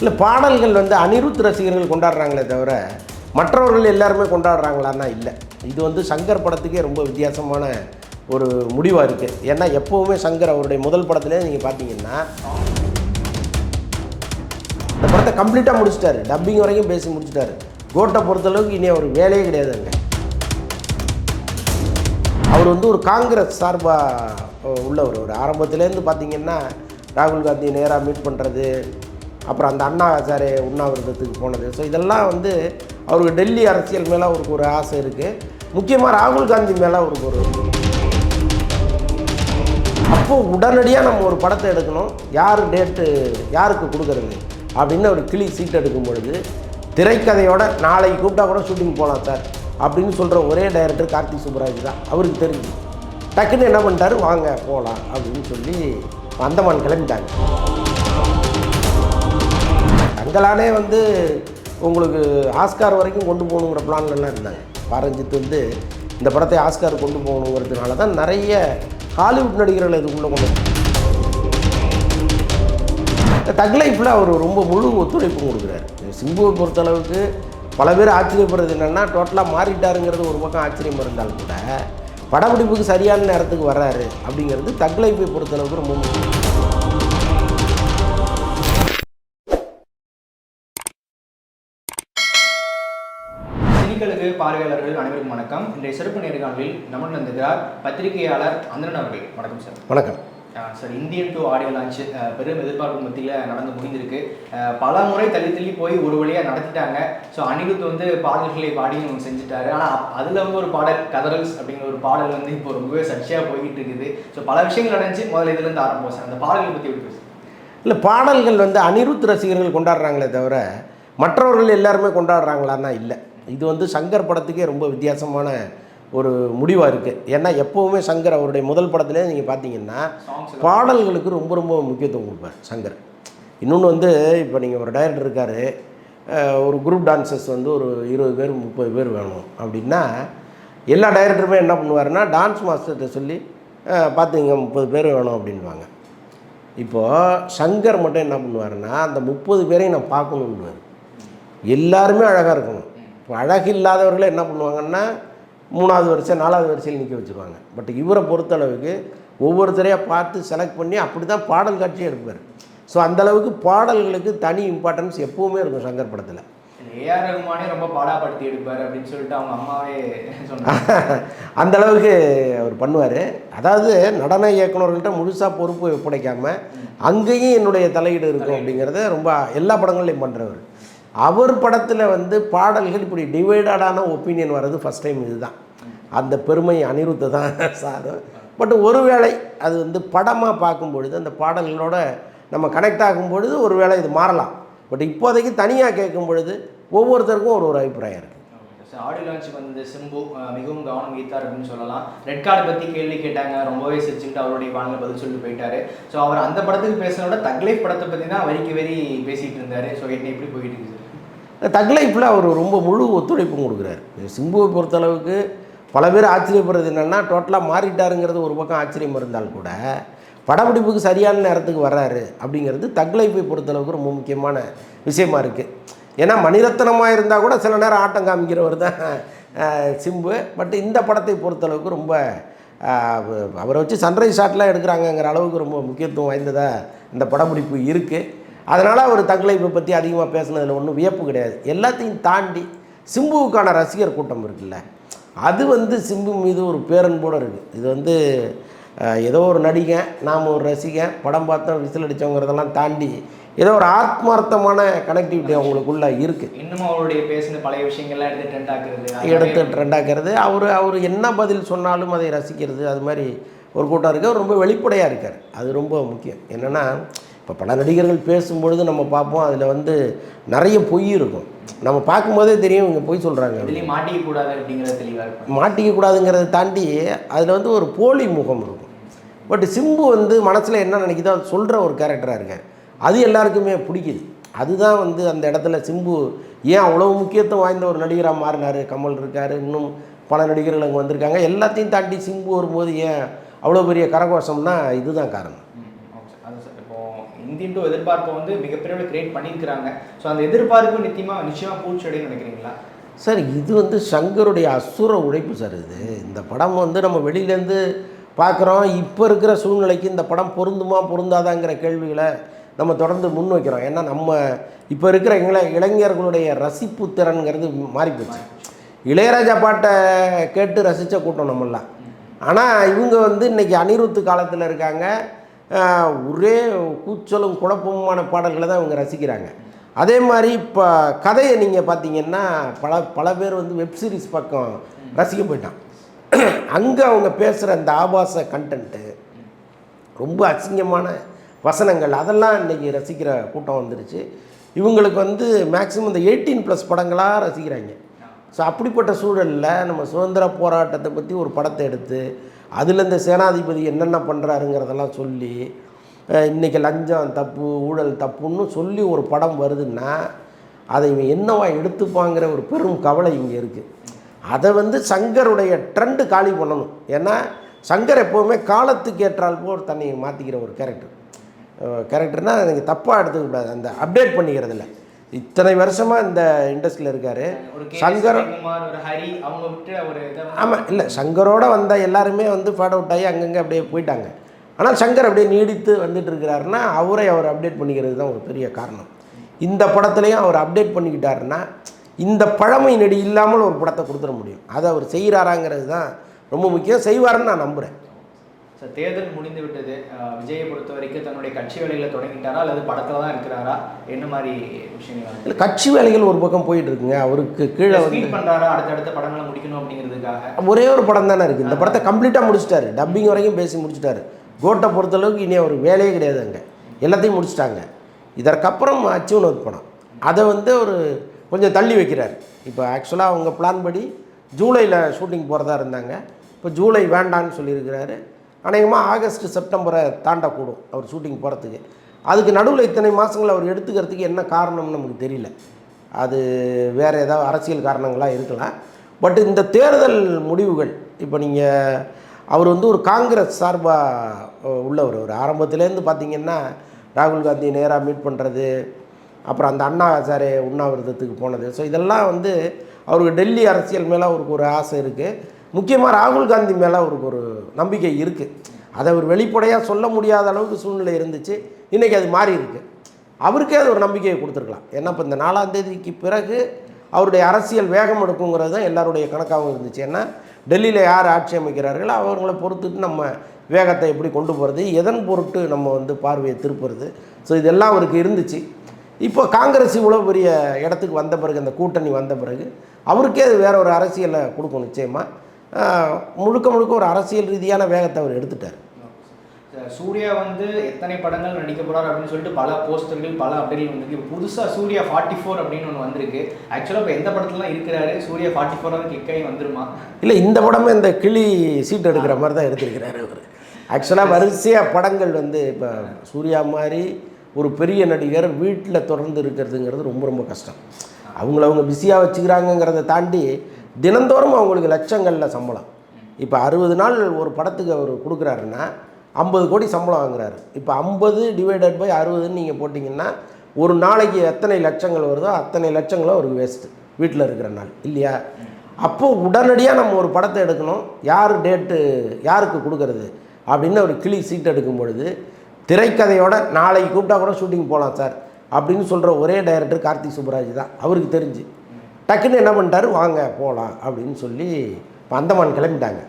இல்லை பாடல்கள் வந்து அனிருத் ரசிகர்கள் கொண்டாடுறாங்களே தவிர மற்றவர்கள் எல்லாருமே கொண்டாடுறாங்களான்னா இல்லை. இது வந்து சங்கர் படத்துக்கே ரொம்ப வித்தியாசமான ஒரு முடிவாக இருக்குது ஏன்னா எப்போவுமே சங்கர் அவருடைய முதல் படத்துலேயே நீங்கள் பார்த்தீங்கன்னா இந்த படத்தை கம்ப்ளீட்டாக முடிச்சிட்டாரு. டப்பிங் வரைக்கும் பேசி முடிச்சிட்டாரு. கோட்டை பொறுத்தளவுக்கு இனி அவர் வேலையே கிடையாது அங்கே. அவர் வந்து ஒரு காங்கிரஸ் சார்பாக உள்ளவர். ஒரு ஆரம்பத்துலேருந்து பார்த்தீங்கன்னா ராகுல் காந்தி நேராக மீட் பண்ணுறது அப்புறம் அந்த அண்ணா ஹசாரே உண்ணாவிரதத்துக்கு போனது. ஸோ இதெல்லாம் வந்து அவருக்கு டெல்லி அரசியல் மேலே அவருக்கு ஒரு ஆசை இருக்குது முக்கியமாக ராகுல் காந்தி மேலே அவருக்கு ஒரு அப்போது உடனடியாக நம்ம ஒரு படத்தை எடுக்கணும். யார் டேட்டு யாருக்கு கொடுக்குறது அப்படின்னு ஒரு கிளி சீட் எடுக்கும் பொழுது திரைக்கதையோட நாளைக்கு கூப்பிட்டா கூட ஷூட்டிங் போகலாம் சார் அப்படின்னு சொல்கிற ஒரே டைரக்டர் கார்த்திக் சுப்ராஜ் தான். அவருக்கு தெரிஞ்சு. டக்குன்னு என்ன பண்ணிட்டாரு? வாங்க போகலாம் அப்படின்னு சொல்லி அந்தமான் கிளம்பிட்டாங்க தங்களானே வந்து உங்களுக்கு ஆஸ்கார் வரைக்கும் கொண்டு போகணுங்கிற பிளான்லாம் இருந்தாங்க. பாரஞ்சித் வந்து இந்த படத்தை ஆஸ்கார் கொண்டு போகணுங்கிறதுனால தான் நிறைய ஹாலிவுட் நடிகர்கள் இதுக்குள்ளே கொண்டு இந்த தக் லைஃப்பில் அவர் ரொம்ப முழு ஒத்துழைப்பு கொடுக்குறாரு. சிம்புவை பொறுத்தளவுக்கு பல பேர் ஆச்சரியப்படுறது என்னென்னா டோட்டலாக மாறிட்டாருங்கிறது ஒரு பக்கம் ஆச்சரியம் இருந்தாலும் கூட படப்பிடிப்புக்கு சரியான நேரத்துக்கு வர்றாரு அப்படிங்கிறது தக் லைஃப்பை பொறுத்தளவுக்கு ரொம்ப முக்கியம். சினிக்களுக்கு பார்வையாளர்கள் அனைவருக்கும் வணக்கம். இன்றைய சிறப்பு நேர்காணலில் நம்முடன் வந்திருக்கிறார் பத்திரிகையாளர் அந்தரன் அவர்கள். வணக்கம் சார். வணக்கம். Sir Indian two audio launch பெரும் எதிர்பார்ப்பு மத்தியில் நடந்து முடிந்திருக்கு. பல முறை தள்ளி தள்ளி போய் ஒரு வழியாக நடத்திட்டாங்க. ஸோ அனிருத் வந்து பாடல்களை பாடியும் ஒன்று செஞ்சுட்டாரு. ஆனால் அதில் வந்து ஒரு பாடல் கதரல்ஸ் அப்படிங்கிற ஒரு பாடல் வந்து இப்போ ரொம்பவே சர்ச்சையாக போய்கிட்டு இருக்குது. ஸோ பல விஷயங்கள் நடந்துச்சு. முதல்ல இதுலேருந்து ஆரம்பம் சார். அந்த பாடல்களை பற்றி பேசுங்க இல்லை பாடல்கள் வந்து அனிருத் ரசிகர்கள் கொண்டாடுறாங்களே தவிர மற்றவர்கள் எல்லாருமே கொண்டாடுறாங்களான்னா இல்லை. இது வந்து சங்கர் படத்துக்கே ரொம்ப வித்தியாசமான ஒரு முடிவாக இருக்குது ஏன்னா எப்போவுமே சங்கர் அவருடைய முதல் படத்துலேயே நீங்கள் பார்த்தீங்கன்னா பாடல்களுக்கு ரொம்ப ரொம்ப முக்கியத்துவம் கொடுப்பார் சங்கர். இன்னொன்று வந்து இப்போ நீங்கள் ஒரு டைரக்டர் இருக்கார் ஒரு குரூப் டான்சர்ஸ் வந்து ஒரு இருபது பேர் முப்பது பேர் வேணும் அப்படின்னா எல்லா டைரக்டருமே என்ன பண்ணுவாருன்னா டான்ஸ் மாஸ்டர்கிட்ட சொல்லி பார்த்துங்க முப்பது பேர் வேணும் அப்படின்வாங்க இப்போது சங்கர் மட்டும் என்ன பண்ணுவாருன்னா அந்த முப்பது பேரையும் நான் பார்க்கணுன்னுவார் எல்லாருமே அழகாக இருக்கணும். இப்போ அழகு இல்லாதவர்களே என்ன பண்ணுவாங்கன்னா மூணாவது வரிசை நாலாவது வரிசையில் நிற்க வச்சுருவாங்க. பட் இவரை பொறுத்தளவுக்கு ஒவ்வொருத்தரையாக பார்த்து செலக்ட் பண்ணி அப்படி தான் பாடல் காட்சியே எடுப்பார். ஸோ அந்தளவுக்கு பாடல்களுக்கு தனி இம்பார்ட்டன்ஸ் எப்போவுமே இருக்கும் சங்கர் படத்தில். ஏஆர் ரகுமானே ரொம்ப பாடாப்படுத்தி எடுப்பார் அப்படின்னு சொல்லிட்டு அவங்க அம்மாவே சொன்னாங்க. அந்த அளவுக்கு அவர் பண்ணுவார். அதாவது நடன இயக்குனர்கள்ட்ட முழுசாக பொறுப்பு ஒப்படைக்காம அங்கேயும் என்னுடைய தலையீடு இருக்கும் அப்படிங்கிறத ரொம்ப எல்லா படங்கள்லையும் பண்ணுறவர் அவர் படத்தில் வந்து பாடல்கள் இப்படி டிவைடடான ஒப்பீனியன் வர்றது ஃபஸ்ட் டைம் இதுதான். அந்த பெருமை அனிருத்த தான் சாதம். பட் ஒருவேளை அது வந்து படமாக பார்க்கும் பொழுது அந்த பாடல்களோட நம்ம கனெக்ட் ஆகும் பொழுது ஒருவேளை இது மாறலாம். பட் இப்போதைக்கு தனியாக கேட்கும் பொழுது ஒவ்வொருத்தருக்கும் ஒரு ஒரு அபிப்பிராயம் இருக்குது ஆடியோ லான்ச் வந்து சிம்பு மிகவும் கவனம் ஈர்த்தார் அப்படின்னு சொல்லலாம். ரெட் கார்டு பற்றி கேள்வி கேட்டாங்க. ரொம்பவே சிரிச்சுட்டு அவருடைய வாழ்ந்த பதில் சொல்லிட்டு போயிட்டாரு. ஸோ அவர் அந்த படத்துக்கு பேசுனோட தக்லைஃப் படத்தை பற்றி தான் வரிக்கு வரி பேசிகிட்டு இருந்தார். ஸோ என்ன எப்படி போயிட்டு இருக்குது தக்லைஃப்பில் அவர் ரொம்ப முழு ஒத்துழைப்பும் கொடுக்குறாரு. சிம்புவை பொறுத்தளவுக்கு பல பேர் ஆச்சரியப்படுறது என்னென்னா டோட்டலாக மாறிட்டாருங்கிறது ஒரு பக்கம் ஆச்சரியம் இருந்தால் கூட படப்பிடிப்புக்கு சரியான நேரத்துக்கு வர்றாரு அப்படிங்கிறது தக்லைஃபை பொறுத்தளவுக்கு ரொம்ப முக்கியமான விஷயமா இருக்குது ஏன்னா மணிரத்னமாக இருந்தால் கூட சில நேரம் ஆட்டம் காமிக்கிறவர் தான் சிம்பு. பட் இந்த படத்தை பொறுத்தளவுக்கு ரொம்ப அவரை வச்சு சன்ரைஸ் ஷாட்லாம் எடுக்கிறாங்கங்கிற அளவுக்கு ரொம்ப முக்கியத்துவம் வாய்ந்ததாக இந்த படப்பிடிப்பு இருக்குது அதனால் அவர் தங்கலைப்பை பற்றி அதிகமாக பேசுனதில் ஒன்றும் வியப்பு கிடையாது. எல்லாத்தையும் தாண்டி சிம்புவுக்கான ரசிகர் கூட்டம் இருக்குல்ல அது வந்து சிம்பு மீது ஒரு பேரன்போடு இருக்குது இது வந்து ஏதோ ஒரு நடிகன் நாம் ஒரு ரசிகன் படம் பார்த்தோம் விசில் அடித்தோங்கிறதெல்லாம் தாண்டி ஏதோ ஒரு ஆத்மார்த்தமான கனெக்டிவிட்டி அவங்களுக்குள்ளே இருக்குது இன்னும் அவருடைய பேசின பழைய விஷயங்கள்லாம் எடுத்து ட்ரெண்ட் ஆக்குறது எடுத்து ட்ரெண்டாக்கிறது அவர் அவர் என்ன பதில் சொன்னாலும் அதை ரசிக்கிறது அது மாதிரி ஒரு கூட்டம் இருக்குது அவர் ரொம்ப வெளிப்படையாக இருக்கார். அது ரொம்ப முக்கியம். என்னென்னா இப்போ பல நடிகர்கள் பேசும்பொழுது நம்ம பார்ப்போம் அதில் வந்து நிறைய பொய் இருக்கும். நம்ம பார்க்கும்போதே தெரியும் இவங்க பொய் சொல்கிறாங்க மாட்டிக்க கூடாது அப்படிங்கிறது தெளிவாக மாட்டிக்க கூடாதுங்கிறத தாண்டி அதில் வந்து ஒரு போலி முகம் இருக்கும். பட் சிம்பு வந்து மனசில் என்ன நினைக்குதோ அது சொல்கிற ஒரு கேரக்டராக இருக்கார் அது எல்லாருக்குமே பிடிக்குது. அதுதான் வந்து அந்த இடத்துல சிம்பு ஏன் அவ்வளோ முக்கியத்துவம் வாய்ந்த ஒரு நடிகராக மாறினார்? கமல் இருக்கார் இன்னும் பல நடிகர்கள் அங்கே வந்திருக்காங்க. எல்லாத்தையும் தாண்டி சிம்பு வரும்போது ஏன் அவ்வளோ பெரிய கரகோஷம்னா இதுதான் காரணம் ம், ஓகே சார். அது சார் இப்போ இந்தியன் டூ எதிர்பார்ப்பை வந்து மிகப்பெரிய கிரியேட் பண்ணியிருக்கிறாங்க. ஸோ அந்த எதிர்பார்ப்பு நித்தியமாக நிச்சயமாக பூச்சி நினைக்கிறீங்களா? சார் இது வந்து சங்கருடைய அசுர உழைப்பு சார் இது. இந்த படம் வந்து நம்ம வெளியிலேருந்து பார்க்குறோம். இப்போ இருக்கிற சூழ்நிலைக்கு இந்த படம் பொருந்துமா பொருந்தாதாங்கிற கேள்விகளை நம்ம தொடர்ந்து முன் வைக்கிறோம். ஏன்னா நம்ம இப்போ இருக்கிற இள இளைஞர்களுடைய ரசிப்பு திறன்கிறது மாறிப்போச்சு இளையராஜா பாட்டை கேட்டு ரசித்த கூட்டம் நம்மளாம் ஆனால் இவங்க வந்து இன்றைக்கி அனிருத்து காலத்தில் இருக்காங்க. ஒரே கூச்சலும் குழப்பமுமான பாடல்களை தான் இவங்க ரசிக்கிறாங்க. அதே மாதிரி இப்போ கதையை நீங்கள் பார்த்தீங்கன்னா பல பல பேர் வந்து வெப்சீரிஸ் பக்கம் ரசிக்க போயிட்டான். அங்கே அவங்க பேசுகிற அந்த ஆபாச கண்டென்ட்டு ரொம்ப அசிங்கமான வசனங்கள் அதெல்லாம் இன்றைக்கி ரசிக்கிற கூட்டம் வந்துருச்சு. இவங்களுக்கு வந்து மேக்ஸிமம் இந்த எயிட்டீன் ப்ளஸ் படங்களாக ரசிக்கிறாங்க. ஸோ அப்படிப்பட்ட சூழலில் நம்ம சுதந்திர போராட்டத்தை பற்றி ஒரு படத்தை எடுத்து அதில் இந்த சேனாதிபதி என்னென்ன பண்ணுறாருங்கிறதெல்லாம் சொல்லி இன்றைக்கி இன்னைக்கு லஞ்சம் தப்பு ஊழல் தப்புன்னு சொல்லி ஒரு படம் வருதுன்னா அதை இவன் என்னவா எடுத்துப்பாங்கிற ஒரு பெரும் கவலை இங்கே இருக்குது அதை வந்து சங்கருடைய ட்ரெண்டு காலி பண்ணணும். ஏன்னா சங்கர் எப்போவுமே காலத்துக்கு ஏற்றால் போல் தன்னை மாற்றிக்கிற ஒரு கேரக்டர் கேரக்டர்னால் எனக்கு தப்பாக எடுத்துக்க கூடாது. அந்த அப்டேட் பண்ணிக்கிறதில்ல. இத்தனை வருஷமாக இந்த இண்டஸ்ட்ரியில் இருக்கார். சங்கர் ஆமாம் இல்லை சங்கரோட வந்த எல்லாருமே வந்து ஃபேட் அவுட் ஆகி அங்கங்கே அப்படியே போயிட்டாங்க. ஆனால் சங்கர் அப்படியே நீடித்து வந்துட்டு இருக்கிறாருன்னா அவரை அவர் அப்டேட் பண்ணிக்கிறது தான் ஒரு பெரிய காரணம். இந்த படத்துலையும் அவர் அப்டேட் பண்ணிக்கிட்டாருன்னா இந்த பழமை நெடி இல்லாமல் ஒரு படத்தை கொடுத்துட முடியும். அதை அவர் செய்கிறாராங்கிறது தான் ரொம்ப முக்கியம். செய்வாருன்னு நான் நம்புகிறேன் சார் தேர்தல் முடிந்து விட்டது. விஜயை பொறுத்த வரைக்கும் தன்னுடைய கட்சி வேலையில தொடங்கிட்டாரா? அல்லது படத்துல தான் இருக்கிறாரா? என்ன மாதிரி விஷயங்கள் இல்லை கட்சி வேலைகள் ஒரு பக்கம் போயிட்டு இருக்குங்க. அவருக்கு கீழே வந்து ஸ்பீட் பண்றாரா? அடுத்தடுத்த படங்களை முடிக்கணும் அப்படிங்கிறதுக்காக. ஒரே ஒரு படம் தானே இருக்குது இந்த படத்தை கம்ப்ளீட்டாக முடிச்சிட்டாரு. டப்பிங் வரைக்கும் பேசி முடிச்சிட்டாரு. கோட்டை பொறுத்தளவுக்கு இனி அவர் வேலையே கிடையாது அங்கே. எல்லாத்தையும் முடிச்சிட்டாங்க. இதற்கப்புறம் அச்சுவனத் படம். அதை வந்து ஒரு கொஞ்சம் தள்ளி வைக்கிறார். இப்போ ஆக்சுவலாக அவங்க பிளான் படி ஜூலையில் ஷூட்டிங் போகிறதா இருந்தாங்க. இப்போ ஜூலை வேண்டான்னு சொல்லியிருக்கிறாரு. அநேகமாக ஆகஸ்ட் செப்டம்பரை தாண்டக்கூடும் அவர் ஷூட்டிங் போகிறதுக்கு அதுக்கு நடுவில் இத்தனை மாதங்கள் அவர் எடுத்துக்கிறதுக்கு என்ன காரணம்னு நமக்கு தெரியல. அது வேறு ஏதாவது அரசியல் காரணங்களாக இருக்கலாம். பட் இந்த தேர்தல் முடிவுகள் இப்போ நீங்கள் அவர் வந்து ஒரு காங்கிரஸ் சார்பாக உள்ளவர். ஒரு ஆரம்பத்துலேருந்து பார்த்தீங்கன்னா ராகுல் காந்தி நேராக மீட் பண்ணுறது அப்புறம் அந்த அண்ணா ஹசாரே உண்ணாவிரதத்துக்கு போனது. ஸோ இதெல்லாம் வந்து அவருக்கு டெல்லி அரசியல் மேலே அவருக்கு ஒரு ஆசை இருக்குது முக்கியமாக ராகுல் காந்தி மேலே அவருக்கு ஒரு நம்பிக்கை இருக்குது அதை அவர் வெளிப்படையாக சொல்ல முடியாத அளவுக்கு சூழ்நிலை இருந்துச்சு. இன்றைக்கி அது மாறி இருக்கு. அவருக்கே அது ஒரு நம்பிக்கையை கொடுத்துருக்கலாம். ஏன்னா இப்போ இந்த நாலாம் தேதிக்கு பிறகு அவருடைய அரசியல் வேகம் எடுக்குங்கிறது தான் எல்லாருடைய கணக்காகவும் இருந்துச்சு. ஏன்னா டெல்லியில் யார் ஆட்சி அமைக்கிறார்களோ அவங்கள பொறுத்துட்டு நம்ம வேகத்தை எப்படி கொண்டு போகிறது எதன் பொருட்டு நம்ம வந்து பார்வையை திருப்புறது. ஸோ இதெல்லாம் அவருக்கு இருந்துச்சு. இப்போ காங்கிரஸ் இவ்வளோ பெரிய இடத்துக்கு வந்த பிறகு அந்த கூட்டணி வந்த பிறகு அவருக்கே அது வேற ஒரு அரசியலை கொடுக்கும் நிச்சயமாக முழுக்க முழுக்க ஒரு அரசியல் ரீதியான வேகத்தை அவர் எடுத்துட்டார். சார், சூர்யா வந்து எத்தனை படங்கள் நடிக்க போறார் அப்படின்னு சொல்லிட்டு பல போஸ்டர்கள் பல அப்டேட் வந்திருக்கு. இப்போ புதுசா சூர்யா ஃபார்ட்டி ஃபோர் அப்படின்னு ஒன்று வந்திருக்கு. ஆக்சுவலாக இப்போ எந்த படத்துலலாம் இருக்கிறாரு? சூர்யா ஃபார்ட்டி ஃபோர் கிளிக் ஆகி வந்துருமா? இல்லை இந்த படமே இந்த கிளி சீட் எடுக்கிற மாதிரி தான் எடுத்திருக்கிறாரு அவர். ஆக்சுவலாக வரிசையாக படங்கள் வந்து இப்போ சூர்யா மாதிரி ஒரு பெரிய நடிகர் வீட்டில் தொடர்ந்து இருக்கிறதுங்கிறது ரொம்ப ரொம்ப கஷ்டம். அவங்கள அவங்க பிஸியாக வச்சுக்கிறாங்கங்கிறத தாண்டி தினந்தோறும் அவங்களுக்கு லட்சங்களில் சம்பளம். இப்போ அறுபது நாள் ஒரு படத்துக்கு அவர் கொடுக்குறாருன்னா ஐம்பது கோடி சம்பளம் வாங்குறாரு. இப்போ ஐம்பது டிவைடட் பை அறுபதுன்னு நீங்கள் போட்டிங்கன்னா ஒரு நாளைக்கு எத்தனை லட்சங்கள் வருதோ அத்தனை லட்சங்களும் அவருக்கு வேஸ்ட்டு வீட்டில் இருக்கிற நாள் இல்லையா? அப்போது உடனடியாக நம்ம ஒரு படத்தை எடுக்கணும். யார் டேட்டு யாருக்கு கொடுக்கறது? அப்படின்னு ஒரு கிளி சீட் எடுக்கும் பொழுது திரைக்கதையோட நாளைக்கு கூப்பிட்டா கூட ஷூட்டிங் போகலாம் சார். அப்படின்னு சொல்கிற ஒரே டைரக்டர் கார்த்திக் சுப்ராஜ் தான். அவருக்கு தெரிஞ்சு. டக்குன்னு என்ன பண்ணிட்டாரு? வாங்க போகலாம் அப்படின்னு சொல்லி இப்போ அந்தமான் கிளம்பிட்டாங்க.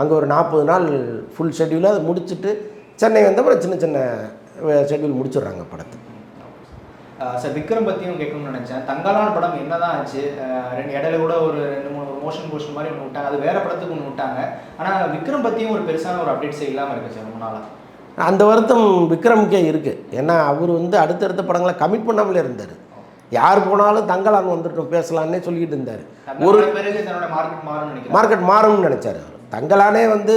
அங்கே ஒரு நாற்பது நாள் ஃபுல் ஷெட்யூல் அதை முடிச்சுட்டு சென்னை வந்தப்பறம் சின்ன சின்ன ஷெட்யூல் முடிச்சிடுறாங்க படத்தை. சார் விக்ரம் பற்றியும் கேட்கணும்னு நினச்சேன். தங்கலான் படம் என்னதான் ஆச்சு? அஹ் ரெண்டு இடையில கூட ஒரு ரெண்டு மூணு ஒரு மோஷன் போஸ்ட் மாதிரி ஒன்று விட்டாங்க. அது வேற படத்துக்கு ஒன்று விட்டாங்க. ஆனால் விக்ரம் பற்றியும் ஒரு பெருசான ஒரு அப்டேட்ஸே இல்லாமல் இருக்கு சார் ரொம்ப நாளாக அந்த வருத்தம் விக்ரமுக்கே இருக்குது ஏன்னா அவர் வந்து அடுத்தடுத்த படங்களை கமிட் பண்ணாமலே இருந்தார். யார் போனாலும் தங்கலான் வந்துட்டோம் பேசலான்னே சொல்லிக்கிட்டு இருந்தார். ஒரு மார்க்கெட் மாறும்னு நினச்சார் அவர். தங்கலானே வந்து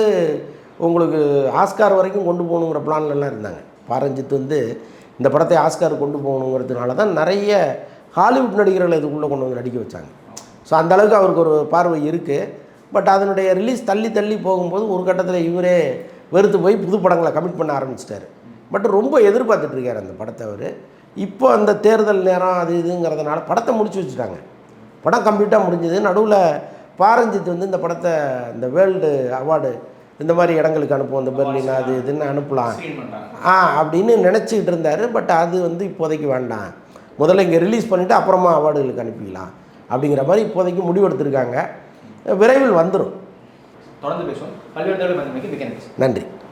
உங்களுக்கு ஆஸ்கார் வரைக்கும் கொண்டு போகணுங்கிற பிளான்லலாம் இருந்தாங்க. பாரஞ்சித் வந்து இந்த படத்தை ஆஸ்கார் கொண்டு போகணுங்கிறதுனால தான் நிறைய ஹாலிவுட் நடிகர்களை இதுக்குள்ளே கொண்டு வந்து நடிக்க வச்சாங்க. ஸோ அந்த அளவுக்கு அவருக்கு ஒரு பார்வை இருக்குது பட் அதனுடைய ரிலீஸ் தள்ளி தள்ளி போகும்போது ஒரு கட்டத்தில் இவரே வெறுத்து போய் புது படங்களை கமிட் பண்ண ஆரம்பிச்சிட்டாரு. பட் ரொம்ப எதிர்பார்த்துட்டு இருக்காரு அந்த படத்தை அவர். இப்போ அந்த தேர்தல் நேரம் அது இதுங்கிறதுனால படத்தை முடிச்சு வச்சுட்டாங்க. படம் கம்ப்ளீட்டாக முடிஞ்சது. நடுவில் பாரஞ்சித் வந்து இந்த படத்தை இந்த வேர்ல்டு அவார்டு இந்த மாதிரி இடங்களுக்கு அனுப்புவோம். இந்த பெர்லின் அது இதுன்னு அனுப்பலாம். ஆ அப்படின்னு நினச்சிக்கிட்டு இருந்தார். பட் அது வந்து இப்போதைக்கு வேண்டாம். முதல்ல இங்கே ரிலீஸ் பண்ணிவிட்டு அப்புறமா அவார்டுகளுக்கு அனுப்பிக்கலாம் அப்படிங்கிற மாதிரி இப்போதைக்கு முடிவெடுத்திருக்காங்க. விரைவில் வந்துடும் தொடர்ந்து பேசுவோம். நன்றி.